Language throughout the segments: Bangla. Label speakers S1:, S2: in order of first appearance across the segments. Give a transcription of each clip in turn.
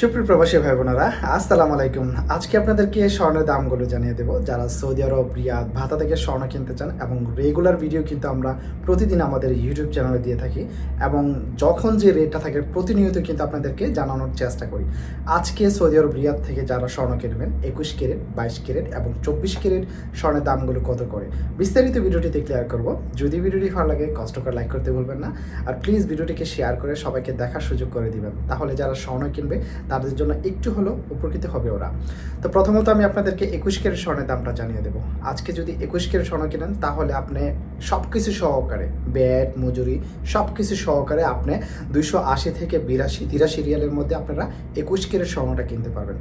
S1: সুপ্রিয় প্রবাসী ভাই বোনেরা আসসালামু আলাইকুম। আজকে আপনাদেরকে স্বর্ণের দামগুলো জানিয়ে দেবো। যারা সৌদি আরব, রিয়াদ, ভাতা থেকে স্বর্ণ কিনতে চান এবং রেগুলার ভিডিও কিন্তু আমরা প্রতিদিন আমাদের ইউটিউব চ্যানেলে দিয়ে থাকি এবং যখন যে রেটটা থাকে প্রতিনিয়ত কিন্তু আপনাদেরকে জানানোর চেষ্টা করি। আজকে সৌদি আরব, রিয়াদ থেকে যারা স্বর্ণ কিনবেন, একুশ ক্যারেট, বাইশ ক্যারেট এবং চব্বিশ ক্যারেট স্বর্ণের দামগুলো কত করে? বিস্তারিত ভিডিওটিতে ক্লিয়ার করব। যদি ভিডিওটি ভালো লাগে, কষ্ট করে লাইক করতে ভুলবেন না। আর প্লিজ ভিডিওটিকে শেয়ার করে সবাইকে দেখার সুযোগ করে দিবেন। তাহলে যারা স্বর্ণ কিনবে তাদের জন্য একটু হলেও উপকৃত হবে ওরা। তো প্রথমত আমি আপনাদেরকে একুশ কেরের স্বর্ণের দামটা জানিয়ে দেবো। আজকে যদি একুশ কেরের স্বর্ণ কিনেন, তাহলে আপনি সব কিছু সহকারে ব্যাট, মজুরি সব কিছু সহকারে আপনি দুইশো আশি থেকে বিরাশি, তিরাশি রিয়ালের মধ্যে আপনারা একুশ কেরের স্বর্ণটা কিনতে পারবেন।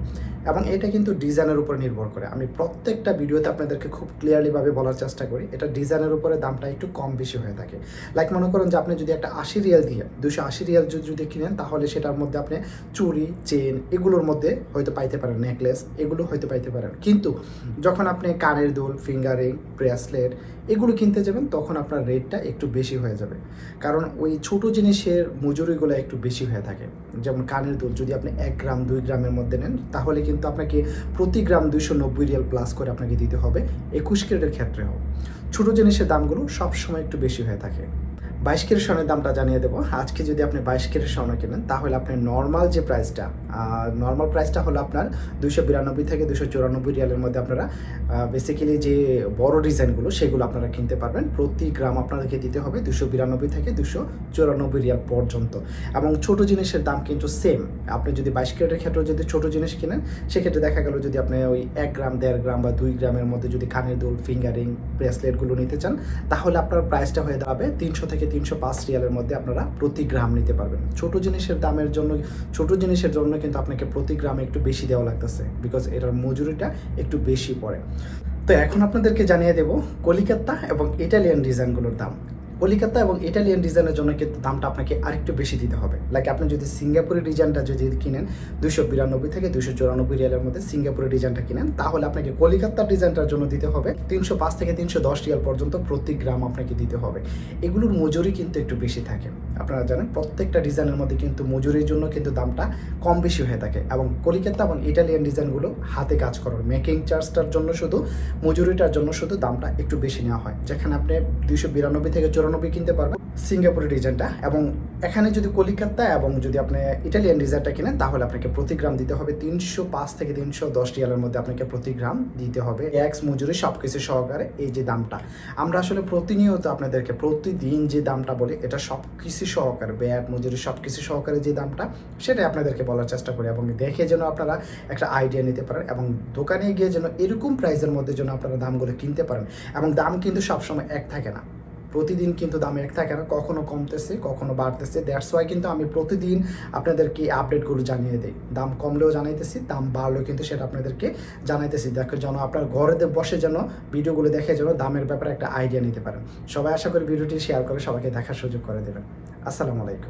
S1: এবং এটা কিন্তু ডিজাইনের উপর নির্ভর করে। আমি প্রত্যেকটা ভিডিওতে আপনাদেরকে খুব ক্লিয়ারলিভাবে বলার চেষ্টা করি, এটা ডিজাইনের উপরে দামটা একটু কম বেশি হয়ে থাকে। লাইক মনে করেন যে আপনি যদি একটা আশি রিয়াল দিয়ে দুশো আশি রিয়াল যদি যদি কিনেন, তাহলে সেটার মধ্যে আপনি চুরি চেন এগুলোর মধ্যে হয়তো পাইতে পারেন নেকলেস এগুলো হয়তো পাইতে পারেন। কিন্তু যখন আপনি কানের দুল ফিঙ্গারিং ব্রেসলেট এগুলো কিনতে যাবেন, তখন আপনার রেটটা একটু বেশি হয়ে যাবে। কারণ ওই ছোট জিনিসের মজুরিগুলো একটু বেশি হয়ে থাকে। যেমন কানের দুল, যদি আপনি এক গ্রাম, দুই গ্রামের মধ্যে নেন, তাহলে কিন্তু আপনাকে প্রতি গ্রাম দুইশো নব্বই রিয়াল প্লাস করে আপনাকে দিতে হবে একুশ ক্যারেটের ক্ষেত্রেও। ছোট জিনিসের দামগুলো সবসময় একটু বেশি হয়ে থাকে। বাইশ কেরের স্বর্ণের দামটা জানিয়ে দেবো। আজকে যদি আপনি বাইশ কেরের স্বর্ণ কেনেন, তাহলে আপনি নর্মাল যে প্রাইসটা নর্মাল প্রাইসটা হলো আপনার দুশো বিরানব্বই থেকে দুশো চুরানব্বই রিয়ালের মধ্যে আপনারা বেসিক্যালি যে বড় ডিজাইনগুলো, সেগুলো আপনারা কিনতে পারবেন। প্রতি গ্রাম আপনাদেরকে দিতে হবে দুশো বিরানব্বই থেকে দুশো চুরানব্বই রিয়াল পর্যন্ত। এবং ছোট জিনিসের দাম কিন্তু সেম আপনি যদি বাইশ ক্যারেটের ক্ষেত্রে যদি ছোট জিনিস কিনেন, সেক্ষেত্রে দেখা গেল যদি আপনি ওই এক গ্রাম, দেড় গ্রাম বা দুই গ্রামের মধ্যে যদি কানের দুল, ফিঙ্গারিং, ব্রেসলেটগুলো নিতে চান, তাহলে আপনার প্রাইসটা হয়ে দাঁড়াবে তিনশো থেকে তিনশো পাঁচ রিয়ালের মধ্যে আপনারা প্রতি গ্রাম নিতে পারবেন। ছোট জিনিসের দামের জন্য, ছোট জিনিসের জন্য কিন্তু আপনাকে প্রতি গ্রামে একটু বেশি দেওয়া লাগতেছে বিকজ এটার মজুরিটা একটু বেশি পড়ে। তো এখন আপনাদেরকে জানিয়ে দেব কলিকাতা এবং ইটালিয়ান ডিজাইনগুলোর দাম। কলিকাতা এবং ইটালিয়ান ডিজাইনের জন্য কিন্তু দামটা আপনাকে আরেকটু বেশি দিতে হবে। লাইক আপনি যদি সিঙ্গাপুরের ডিজাইনটা যদি কিনেন দুশো বিরানব্বই থেকে দুশো চুরানব্বই রিয়ালের মধ্যে সিঙ্গাপুরের ডিজাইনটা কিনেন, তাহলে আপনাকে কলিকাতার ডিজাইনটার জন্য দিতে হবে তিনশো পাঁচ থেকে তিনশো দশ রিয়াল পর্যন্ত প্রতি গ্রাম আপনাকে দিতে হবে। এগুলোর মজুরি কিন্তু একটু বেশি থাকে। আপনারা জানেন প্রত্যেকটা ডিজাইনের মধ্যে কিন্তু মজুরির জন্য কিন্তু দামটা কম বেশি হয়ে থাকে এবং কলিকাতা এবং ইটালিয়ান ডিজাইনগুলো হাতে কাজ করার মেকিং চার্জটার জন্য শুধু, মজুরিটার জন্য শুধু দামটা একটু বেশি নেওয়া হয়। যেখানে আপনি দুশো বিরানব্বই থেকে চুরানব্বই কিনতে পারবেন সিঙ্গাপুরের ডিজাইনটা এবং এখানে যদি কলিকাতা এবং যদি আপনি ইটালিয়ান ডিজাইনটা কিনেন, তাহলে আপনাকে প্রতি গ্রাম দিতে হবে তিনশো পাঁচ থেকে তিনশো দশ রিয়ালের মধ্যে আপনাকে প্রতি গ্রাম দিতে হবে ট্যাক্স মজুরি সব কিছু সহকারে এই যে দামটা। আমরা আসলে প্রতিনিয়ত আপনাদেরকে প্রতিদিন যে দামটা বলি, এটা সব কিছু সহকারে, ব্যাট মজুরি সব কিছু সহকারে যে দামটা, সেটাই আপনাদেরকে বলার চেষ্টা করি এবং দেখে যেন আপনারা একটা আইডিয়া নিতে পারেন এবং দোকানে গিয়ে যেন এরকম প্রাইসের মধ্যে যেন আপনারা দামগুলো কিনতে পারেন। এবং দাম কিন্তু সবসময় এক থাকে না। প্রতিদিন কিন্তু দাম এক থাকে না কখনো কমতেছে, কখনো বাড়তেছে। দ্যাটস ওয়াই কিন্তু আমি প্রতিদিন আপনাদেরকে আপডেটগুলো জানিয়ে দিই। দাম কমলেও জানাইতেছি, দাম বাড়লেও কিন্তু সেটা আপনাদেরকে জানাইতেছি। দেখো যেন আপনার ঘরে বসে যেন ভিডিওগুলো দেখে যেন দামের ব্যাপারে একটা আইডিয়া নিতে পারেন। সবাই আশা করি ভিডিওটি শেয়ার করে সবাইকে দেখার সুযোগ করে দেবেন। আসসালামু আলাইকুম।